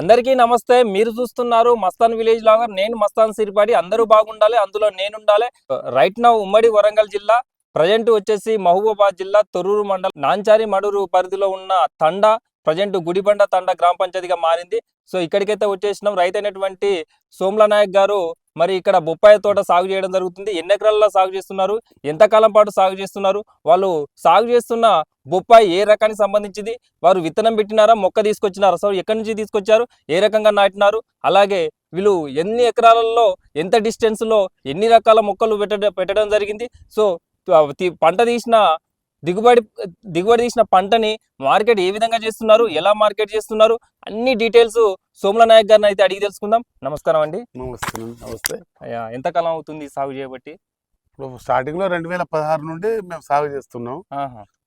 అందరికీ నమస్తే. మీరు చూస్తున్నారు మస్తాన్ విలేజ్ లాగర్. నేను మస్తాన్ సిరిపాడి అందరూ బాగుండాలి అందులో నేను ఉండాలి రైట్ నా ఉమ్మడి వరంగల్ జిల్లా. ప్రజెంట్ వచ్చేసి మహబూబాబాద్ జిల్లా తొర్రూరు మండలం నాంచారి మడూరు పరిధిలో ఉన్న తండా. ప్రజెంట్ గుడిబండ తండా గ్రామ పంచాయతీగా మారింది. సో ఇక్కడికైతే వచ్చేసినాం. రైతు అయినటువంటి సోమ్ల నాయక్ గారు మరి ఇక్కడ బొప్పాయి తోట సాగు చేయడం జరుగుతుంది. ఎన్ని ఎకరాల్లో సాగు చేస్తున్నారు? ఎంతకాలం పాటు సాగు చేస్తున్నారు? వాళ్ళు సాగు చేస్తున్న బొప్పాయి ఏ రకానికి సంబంధించింది? వారు విత్తనం పెట్టినారా? మొక్క తీసుకొచ్చినారా? సో ఎక్కడి నుంచి తీసుకొచ్చారు? ఏ రకంగా నాటినారు? అలాగే వీళ్ళు ఎన్ని ఎకరాలలో ఎంత డిస్టెన్స్లో ఎన్ని రకాల మొక్కలు పెట్టడం పెట్టడం జరిగింది? సో పంట తీసిన దిగుబడి దిగుబడి తీసిన పంటని మార్కెట్ ఏ విధంగా చేస్తున్నారు ఎలా మార్కెట్ చేస్తున్నారు అన్ని డీటెయిల్స్ సోమల నాయక్ గారిని అయితే అడిగి తెలుసుకుందాం. నమస్కారం అండి. నమస్తే నమస్తే. అయ్యా, ఎంతకాలం అవుతుంది సాగు చేయబట్టి? ఇప్పుడు స్టార్టింగ్లో రెండు వేల పదహారు నుండి మేము సాగు చేస్తున్నాం.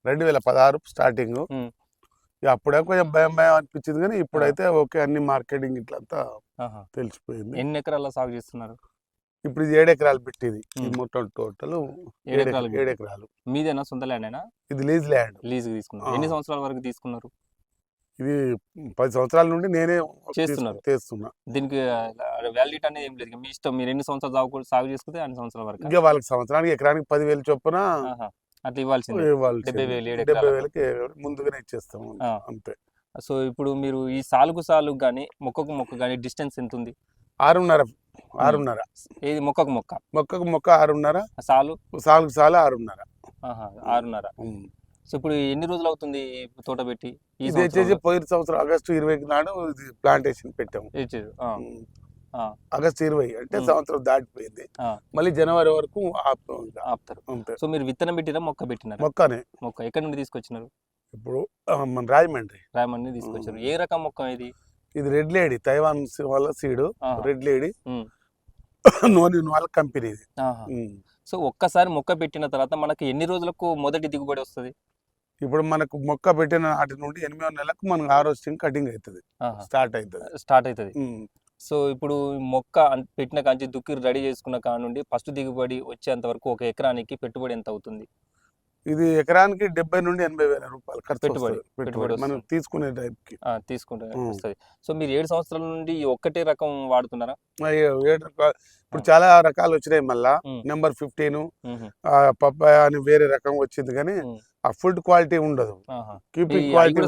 రెండు వేల పదహారు స్టార్టింగ్ అప్పుడే కొంచెం భయం భయం అనిపించింది కానీ ఇప్పుడైతే ఓకే అన్ని మార్కెటింగ్ ఇట్లంతా. తెలిసిపోయింది. ఎన్ని ఎకరాల్లో సాగు చేస్తున్నారు? ఇప్పుడు ఇది ఏడు ఎకరాలు పెట్టింది. మొత్తం టోటల్ ఏడు ఎకరాలు ఏడు ఎకరాలు మీదేనా సొంత ల్యాండేనా ఇది లీజ్ ల్యాండ్ లీజ్ తీసుకున్నారు. ఎన్ని సంవత్సరాల వరకు తీసుకున్నారు ఇది పది సంవత్సరాల నుండి నేనే చేస్తున్నారు. చేస్తున్నా దీనికి వ్యాలిడిటీ అనేది ఏం లేదు మీ ఇష్టం మీరు ఎన్ని సంవత్సరాలు సాగు సాగు చేసుకుంటే అన్ని సంవత్సరాల వరకు ఇంకా వాళ్ళకి సంవత్సరానికి ఎకరానికి పదివేలు చొప్పున. అట్లా ఇవ్వాల్సింది ఇవ్వాల్సింది. డెబ్బై వేలు, డెబ్బై. వేలకి ముందుగానే ఇచ్చేస్తాము. అంతే సో ఇప్పుడు మీరు ఈ సాలుకు సాలుకు కానీ మొక్కకు మొక్క కానీ డిస్టెన్స్ ఎంత ఉంది ఆరున్నర ఆరున్నర. ఏది మొక్కకు మొక్క. మొక్కకు మొక్క ఆరున్నర సాలు? సాలుకు సాలు ఆరున్నర. ఆరున్నర. సో ఇప్పుడు ఎన్ని రోజులు అవుతుంది తోట పెట్టి? ఇది వచ్చేసి? పోయిన సంవత్సరం ఆగస్టు ఇరవైకి నాడు ఇది ప్లాంటేషన్ పెట్టాము. ఆగస్టు ఇరవై అంటే. సంవత్సరం దాటిపోయింది. మళ్ళీ జనవరి వరకు. ఆపుతారు. సో మీరు విత్తనం పెట్టినా మొక్క పెట్టినారా? మొక్కనే. మొక్క ఎక్కడి నుండి తీసుకొచ్చినారు? ఇప్పుడు మన రాజమండ్రి. రాయమండ్రి తీసుకొచ్చారు. ఏ రకం మొక్క ఇది? ఇది రెడ్ లేడీ తైవాన్ వాళ్ళ సీడు. Red lady. నోని వాళ్ళ కంపెనీ ఇది. సో ఒక్కసారి మొక్క పెట్టిన తర్వాత మనకి ఎన్ని రోజులకు మొదటి దిగుబడి వస్తుంది? ఇప్పుడు మనకు మొక్క పెట్టిన నాటి నుండి ఎనిమిదో నెలకు మనకు హార్వెస్టింగ్ కటింగ్ అవుతుంది స్టార్ట్ అవుతుంది స్టార్ట్ అవుతుంది. సో ఇప్పుడు మొక్క పెట్టిన కాంచి దుక్కి రెడీ చేసుకున్న కాడ నుండి ఫస్ట్ దిగుబడి వచ్చేంత వరకు ఒక ఎకరానికి పెట్టుబడి ఎంత అవుతుంది? ఇది ఎకరానికి డెబ్బై నుండి ఎనభై వేల రూపాయలు ఖర్చు పెట్టుబడి. పెట్టుబడి మనం. తీసుకునే టైంకి ఆ, తీసుకుంటే. వస్తుంది సో మీరు ఏడు సంవత్సరాల నుండి ఈ ఒక్కటే రకం వాడుతున్నారా ఏడు ఇప్పుడు. చాలా రకాలు వచ్చినాయి మళ్ళా. Number fifteen. పప్పాయ అని వేరే రకం వచ్చింది కానీ. ఆ ఫుడ్ క్వాలిటీ ఉండదు. కీపింగ్ క్వాలిటీ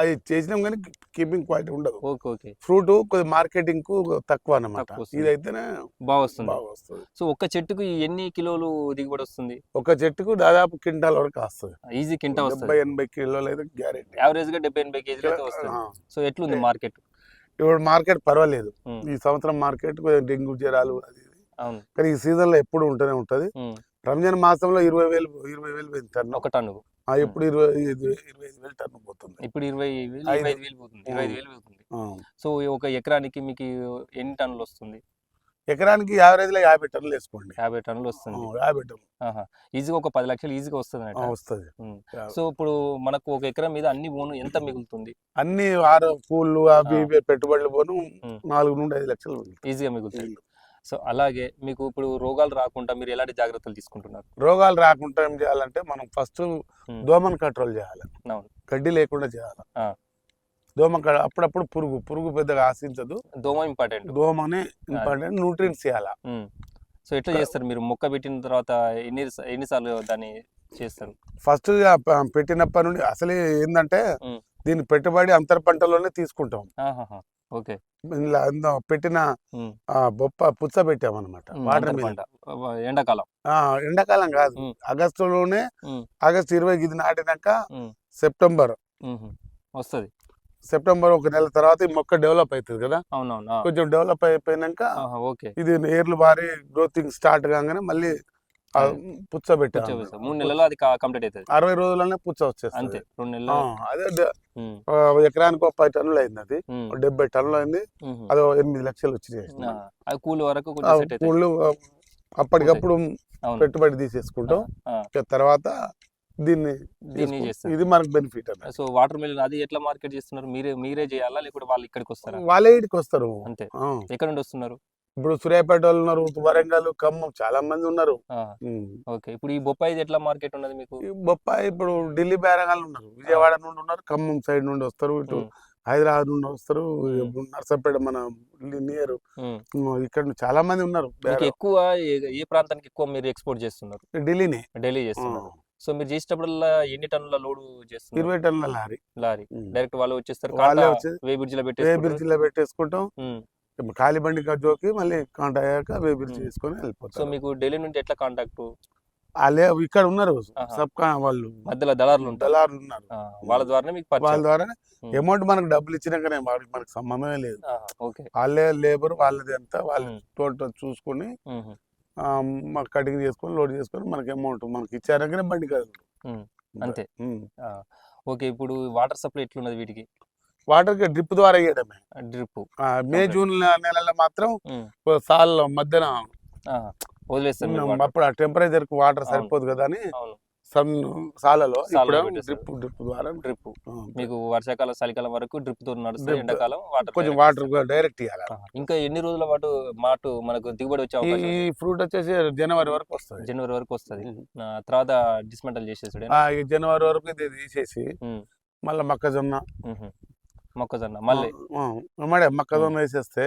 అది చేసినాం కానీ కీపింగ్ క్వాలిటీ ఉండదు. Okay okay. ఫ్రూట్ కొద్ది మార్కెటింగ్కు తక్కువ అన్నమాట. ఇదైతేనే బాగా వస్తుంది బాగా వస్తుంది. సో ఒక్క చెట్టుకు ఎన్ని కిలోలు దిగుబడి వస్తుంది? ఒక చెట్టుకు దాదాపు క్వింటాల్ వరకు వస్తుంది ఈజీ కింట డెబ్బై వస్తుంది ఎనభై కిలోలు అయితే గ్యారెంటీ. యావరేజ్గా డెబ్బై ఎనభై కేజీలు అయితే వస్తుంది. సో ఎట్లుంది మార్కెట్? ఇప్పుడు మార్కెట్ పర్వాలేదు. ఈ సంవత్సరం మార్కెట్ డెంగ్యూ జ్వరాలు అది కానీ ఈ సీజన్లో ఎప్పుడు ఉంటూనే ఉంటది. రంజాన్ మాసంలో ఇరవై వేలు ఇరవై వేలు పోయింది టన్ను. ఒక టన్ను ఇప్పుడు ఇరవై ఇరవై ఐదు వేలు టన్ను పోతుంది. ఇప్పుడు ఇరవై వేలు. ఇరవై ఐదు వేలు పోతుంది ఇరవై ఐదు వేలు పోతుంది. సో ఒక ఎకరానికి మీకు ఎన్ని టన్నులు వస్తుంది? ఎకరానికి యావరేజ్లో యాభై టన్నులు వేసుకోండి. యాభై టన్నులు వస్తుంది. యాభై టన్ను. ఈజీగా ఒక పది లక్షలు ఈజీగా వస్తుంది వస్తుంది. సో ఇప్పుడు మనకు ఒక ఎకరం మీద అన్ని పోను ఎంత మిగులుతుంది? అన్ని ఆరు పూలు అవి పెట్టుబడులు పోను. నాలుగు నుండి ఐదు లక్షలు. ఈజీగా మిగులుతుంది సో అలాగే మీకు ఇప్పుడు రోగాలు రాకుండా మీరు ఎలాంటి జాగ్రత్తలు తీసుకుంటున్నారు? రోగాలు రాకుండా ఏం చేయాలంటే మనం ఫస్ట్ దోమను కంట్రోల్ చేయాలి. గడ్డి లేకుండా చేయాలి. దోమ అప్పుడప్పుడు పురుగు పురుగు పెద్దగా ఆశించదు. దోమ ఇంపార్టెంట్ దోమని ఇంపార్టెంట్ న్యూట్రియన్స్ చేయాలి సో ఎట్లా చేస్తారు మీరు? మొక్క పెట్టిన తర్వాత ఎన్ని ఎన్నిసార్లు దాన్ని చేస్తారు? ఫస్ట్ పెట్టినప్పటి నుండి అసలే ఏంటంటే ఉమ్. దీని పెట్టుబడి అంతర పంటలోనే తీసుకుంటాం. ఓకే ఇలా అంద- పెట్టిన బొప్ప పుచ్చ పెట్టామన్నమాట వాటర్ మీద ఎండాకాలం ఎండాకాలం కాదు. ఆగస్టులోనే. ఆగస్ట్ ఇరవై ఇది నాటినాక. సెప్టెంబర్. వస్తది సెప్టెంబర్ ఒక నెల తర్వాత ఈ మొక్క డెవలప్ అవుతుంది కదా. కొంచెం డెవలప్ అయిపోయినాక ఇది ఏర్లు బారి గ్రోతింగ్ స్టార్ట్ కాగానే మళ్ళీ పుచ్చ వచ్చేస్తుంది. మూడు నెలల్లో అది కంప్లీట్ అవుతుంది. అరవై రోజులనే పుచ్చ వచ్చేస్తుంది. అంతే రెండు నెలలు అదే ఎకరానికి పది టన్నులు అయింది అది. డెబ్బై టన్నులు అయింది. అది ఎనిమిది లక్షలు వచ్చినాయి ఆ, అది కూలి వరకు ఆ, అప్పటికప్పుడు పెట్టుబడి తీసేసుకుంటాం. తర్వాత దీన్ని ఇది మనకు బెనిఫిట్ సో వాటర్ మిలన్ అది ఎట్లా మార్కెట్ చేస్తున్నారు? మీరే మీరే చేయాలా? లేకపోతే వాళ్ళు ఇక్కడికి వస్తారా? వాళ్ళే ఇడికి వస్తారు. అంతే. ఎక్కడ నుండి వస్తున్నారు? ఇప్పుడు సూర్యాపేట వాళ్ళు ఉన్నారు వరంగల్ ఖమ్మం చాలా మంది ఉన్నారు. ఓకే. ఇప్పుడు ఈ బొప్పాయి ఎట్లా మార్కెట్ ఉన్నది మీకు? ఈ బొప్పాయి ఇప్పుడు ఢిల్లీ బేరగాళ్ళు ఉన్నారు. విజయవాడ నుండి ఉన్నారు ఖమ్మం సైడ్ నుండి వస్తారు ఇటు. హైదరాబాద్ నుండి వస్తారు. నర్సంపేట మన నియర్. ఇక్కడ చాలా మంది ఉన్నారు. ఎక్కువ ఏ- ప్రాంతానికి ఎక్కువ మీరు ఎక్స్పోర్ట్ చేస్తున్నారు? ఢిల్లీనే. ఢిల్లీ చేస్తున్నారు. సో మీరు చేసేటప్పుడల్లా ఎన్ని టన్నుల లోడ్ చేస్తున్నారు? ఇరవై టన్నుల లారీ. లారీ. డైరెక్ట్ వాళ్ళు వచ్చేస్తారు వాళ్ళే కాంటా వచ్చి వే బ్రిడ్జ్లో వే పెట్టేసుకుంటారు. బ్రిడ్జిలో పెట్టేసుకుంటాం. ఖాళీ బండి జోకి మళ్ళీ కాంట అయ్యాక వే బ్రిడ్జ్ ఉమ్. చేసుకొని సో వెళ్ళిపోతాం మీకు ఢిల్లీ నుండి ఎట్లా కాంటాక్ట్ వాళ్ళే ఇక్కడ ఉన్నారు. సబ్ వాళ్ళు. మధ్యలో దళారులు దళారులు ఉన్నారు. వాళ్ళ ద్వారానే మీకు వాళ్ళ పరిచయం ద్వారా ఉమ్. అమౌంట్ మనకు డబ్బులు ఇచ్చినాకనే వాడికి మనకు సంబంధమే లేదు. వాళ్ళే లేబర్ వాళ్ళది అంతా వాళ్ళు. టోటల్ చూసుకొని మాకు కటింగ్ చేసుకొని లోడ్ చేసుకొని మనకి అమౌంట్ మనకి ఇచ్చారకనే బండి ఉమ్. అంతే. ఓకే ఇప్పుడు వాటర్ సప్లై ఎట్లున్నది వీటికి? వాటర్కి డ్రిప్ ద్వారా వేయడమే. డ్రిప్. మే. జూన్ నెలలో మాత్రం సాల్ మధ్యన water. అప్పుడు ఆ టెంపరేచర్కు వాటర్. సరిపోదు కదా అని సన్ సాలలో. డ్రిప్ డ్రిప్ ద్వారా డ్రిప్. మీకు వర్షాకాలం చలికాలం వరకు డ్రిప్తో నడుస్తుంది. ఎండాకాలం వాటర్ కొంచెం వాటర్ డైరెక్ట్ ఇవ్వాలి ఇంకా ఎన్ని రోజుల పాటు మాటు మనకు దిగుబడి వచ్చే ఈ అవకాశం ఈ ఫ్రూట్ వచ్చేసి జనవరి వరకు వస్తుంది. జనవరి వరకు వస్తుంది. తర్వాత డిస్మెంటల్ ఈ జనవరి వరకు ఇది తీసేసి మళ్ళీ మొక్కజొన్న మొక్కజొన్న మళ్ళీ మడే మొక్కజొన్న వేసేస్తే.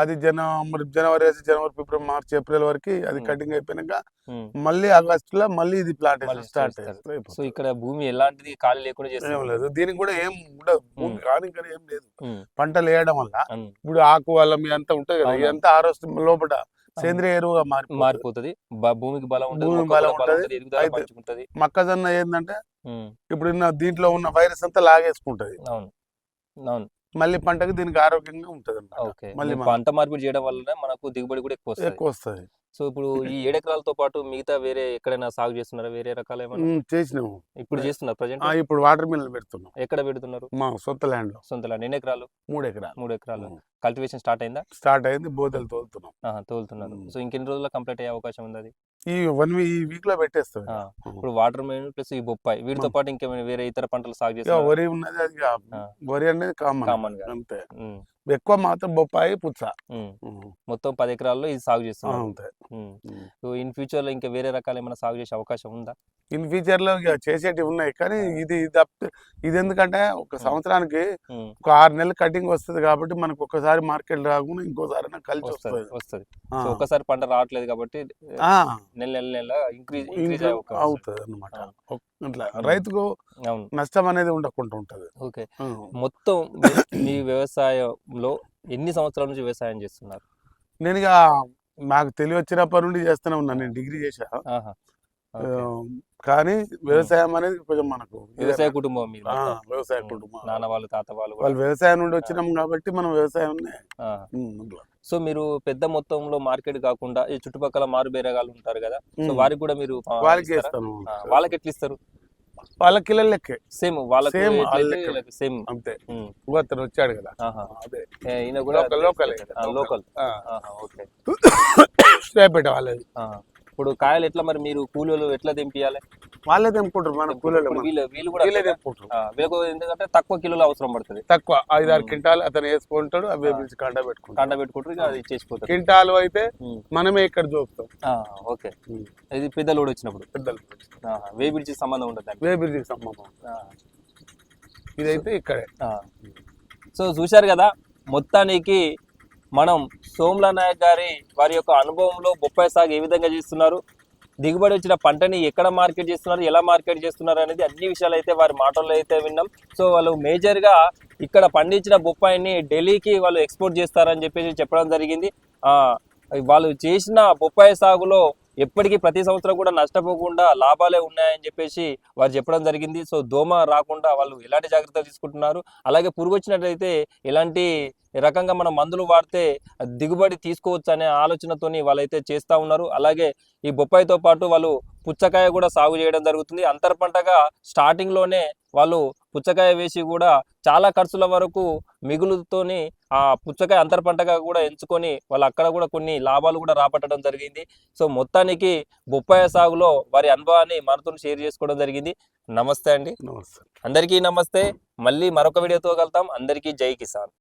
అది జనవరి జనవరి వేసి జనవరి ఫిబ్రవరి మార్చ్ ఏప్రిల్ వరకు అది. కటింగ్ అయిపోయినాక. మళ్ళీ ఆగస్ట్లో మళ్ళీ ఇది ప్లాంట్ స్టార్ట్. సో ఇక్కడ భూమి ఎలాంటిది ఖాళీ లేకుండా ఏం చేస్తారు లేదు దీనికి కూడా ఏం ఉండదు భూమి. కానీ ఇంకా ఏం లేదు. పంటలు వేయడం వల్ల. ఇప్పుడు ఆకు వల్ల మీ అంతా ఉంటుంది కదా. ఇదంతా ఆరోగ్యం లోపల సేంద్రియ ఎరువుగా మారి మారిపోతుంది భూమికి బలం ఉంటుంది బలం ఉంటది. మొక్కజొన్న ఏంటంటే. ఇప్పుడు దీంట్లో ఉన్న వైరస్ అంతా లాగేసుకుంటది అవును. మళ్ళీ పంటకి దీనికి ఆరోగ్యంగా ఉంటది ఓకే. మళ్ళీ పంట మార్పిడి చేయడం వల్ల మనకు దిగుబడి కూడా ఎక్కువ ఎక్కువ వస్తుంది. సో ఇప్పుడు ఈ ఏడెకరాలతో పాటు మిగతా వేరే ఎక్కడైనా సాగు చేస్తున్నారా? వేరే రకాల ఏమైనా చేసినాము. ఇప్పుడు చేస్తున్నారు ప్రజెంట్? ఇప్పుడు వాటర్ మిల్ పెడుతున్నాం. ఎక్కడ పెడుతున్నారు? మా సొంత ల్యాండ్లో సొంత ల్యాండ్. ఎన్ని ఎకరాలు? మూడు ఎకరాలు. మూడు ఎకరాలు. కల్టివేషన్ స్టార్ట్ అయిందా? స్టార్ట్ అయింది బోదెలు తోలుతున్నాం. తోలుతున్నారు. సో ఇంకెన్ని రోజుల్లో కంప్లీట్ అయ్యే అవకాశం ఉంది అది? ఈ వన్ ఈ వీక్లో పెట్టేస్తాం. ఇప్పుడు వాటర్ మెయిన్ ప్లస్ ఈ బొప్పాయి. వీటితో. పాటు ఇంకేమైనా వేరే ఇతర పంటలు సాగు చేస్తారు వరి ఉన్నది అది. వరి అనేది కామన్. కామన్గా అంతే ఎక్కువ మాత్రం బొప్పాయి పుచ్చ. మొత్తం పది ఎకరాల్లో ఇది సాగు అంతే. సో ఇన్ ఫ్యూచర్లో ఇంకా వేరే రకాలు ఏమైనా సాగు చేసే అవకాశం ఉందా? ఇన్ ఫ్యూచర్లో చేసేటివి ఉన్నాయి. కానీ ఇది ఇది ఎందుకంటే ఒక సంవత్సరానికి ఒక ఆరు నెలలు కటింగ్ వస్తుంది కాబట్టి మనకు ఒక్కసారి మార్కెట్ రాకుండా ఇంకోసారి కలిసి వస్తది వస్తుంది. ఒక్కసారి పంట రావట్లేదు కాబట్టి నెల నెల నెల ఇంక్రీజ్ అవుతుంది అనమాట. రైతుకు నష్టం అనేది ఉండకుండా ఉంటది. ఓకే. మొత్తం మీ- వ్యవసాయంలో ఎన్ని సంవత్సరాల నుంచి వ్యవసాయం చేస్తున్నారు? నేను ఇక నాకు తెలివి వచ్చినప్పటి నుండి చేస్తూనే ఉన్నాను నేను డిగ్రీ చేశా. కానీ వ్యవసాయం అనేది కొంచెం మనకు వ్యవసాయ కుటుంబం. వ్యవసాయ. కుటుంబం. నాన్న వాళ్ళు తాత వాళ్ళు వాళ్ళు వ్యవసాయం నుండి వచ్చినాం కాబట్టి మనం వ్యవసాయం. సో మీరు పెద్ద మొత్తంలో మార్కెట్ కాకుండా ఈ చుట్టుపక్కల మారు బేరగాళ్ళు ఉంటారు కదా సో వారికి కూడా మీరు వాళ్ళకి ఆ, వాళ్ళకి ఎట్లా ఇస్తారు? వాళ్ళ కిలో లెక్కే సేమ్ వాళ్ళకి Same ఎట్లయితే వాళ్ళ లెక్క. వీళ్ళకి సేమ్ అంతే ఉమ్. అతను వచ్చాడు కదా ఆహా. అదే ఏ, ఈయన కూడా లోకల్ లోకల్ లోకల్ ఆ. ఓకే శ్రేపేట వాళ్ళది ఆహా. ఇప్పుడు కాయలు ఎట్లా మరి మీరు కూలీలు ఎట్లా తెంపియాలి వాళ్ళే తెంపుకుంటారు మన కూలీలు వీళ్ళు వీళ్ళు కూడా వీళ్ళే? తెంపుకుంటారు వీళ్ళకు ఎందుకంటే తక్కువ కిలోలు అవసరం పడుతుంది తక్కువ ఐదారు ఉమ్. క్వింటాల్ అతను వేసుకుంటాడు అవి. పిలిచి కంట పెట్టుకుంటాడు కండ పెట్టుకుంటారు ఇక అది ఇచ్చేసిపోతారు క్వింటాల్ అయితే. మనమే ఇక్కడ చూస్తాం ఆ, ఓకే. ఇది పెద్ద లోడ్ వచ్చినప్పుడు పెద్దలు. వేబిడిచి సంబంధం ఉండదు దానికి వే బ్రిడ్జికి సంబంధం ఆ. ఇదైతే ఇక్కడే. సో చూశారు కదా మొత్తానికి మనం సోమ్ల నాయక్ గారి వారి యొక్క అనుభవంలో బొప్పాయి సాగు ఏ విధంగా చేస్తున్నారు? దిగుబడి వచ్చిన పంటని ఎక్కడ మార్కెట్ చేస్తున్నారు? ఎలా మార్కెట్ చేస్తున్నారు అనేది అన్ని విషయాలు అయితే వారి మాటల్లో అయితే విన్నాం. సో వాళ్ళు మేజర్గా ఇక్కడ పండించిన బొప్పాయిని ఢిల్లీకి వాళ్ళు ఎక్స్పోర్ట్ చేస్తారని చెప్పేసి చెప్పడం జరిగింది. వాళ్ళు చేసిన బొప్పాయి సాగులో ఎప్పటికీ ప్రతి సంవత్సరం కూడా నష్టపోకుండా లాభాలే ఉన్నాయని చెప్పేసి వారు చెప్పడం జరిగింది. సో దోమ రాకుండా వాళ్ళు ఎలాంటి జాగ్రత్తలు తీసుకుంటున్నారు? అలాగే పురుగు వచ్చినట్లయితే ఎలాంటి రకంగా మనం మందులు వాడితే దిగుబడి తీసుకోవచ్చు అనే ఆలోచనతోని వాళ్ళైతే చేస్తూ ఉన్నారు. అలాగే ఈ బొప్పాయితో పాటు వాళ్ళు పుచ్చకాయ కూడా సాగు చేయడం జరుగుతుంది. అంతర పంటగా స్టార్టింగ్లోనే వాళ్ళు పుచ్చకాయ వేసి కూడా చాలా ఖర్చుల వరకు మిగులుతోని ఆ పుచ్చకాయ అంతర పంటగా కూడా ఎంచుకొని వాళ్ళు అక్కడ కూడా కొన్ని లాభాలు కూడా రాబట్టడం జరిగింది. సో మొత్తానికి బొప్పాయి సాగులో వారి అనుభవాన్ని మనతో షేర్ చేసుకోవడం జరిగింది. నమస్తే అండి. నమస్తే. అందరికీ నమస్తే. మళ్ళీ మరొక వీడియోతో కలుద్దాం. అందరికీ జై కిసాన్.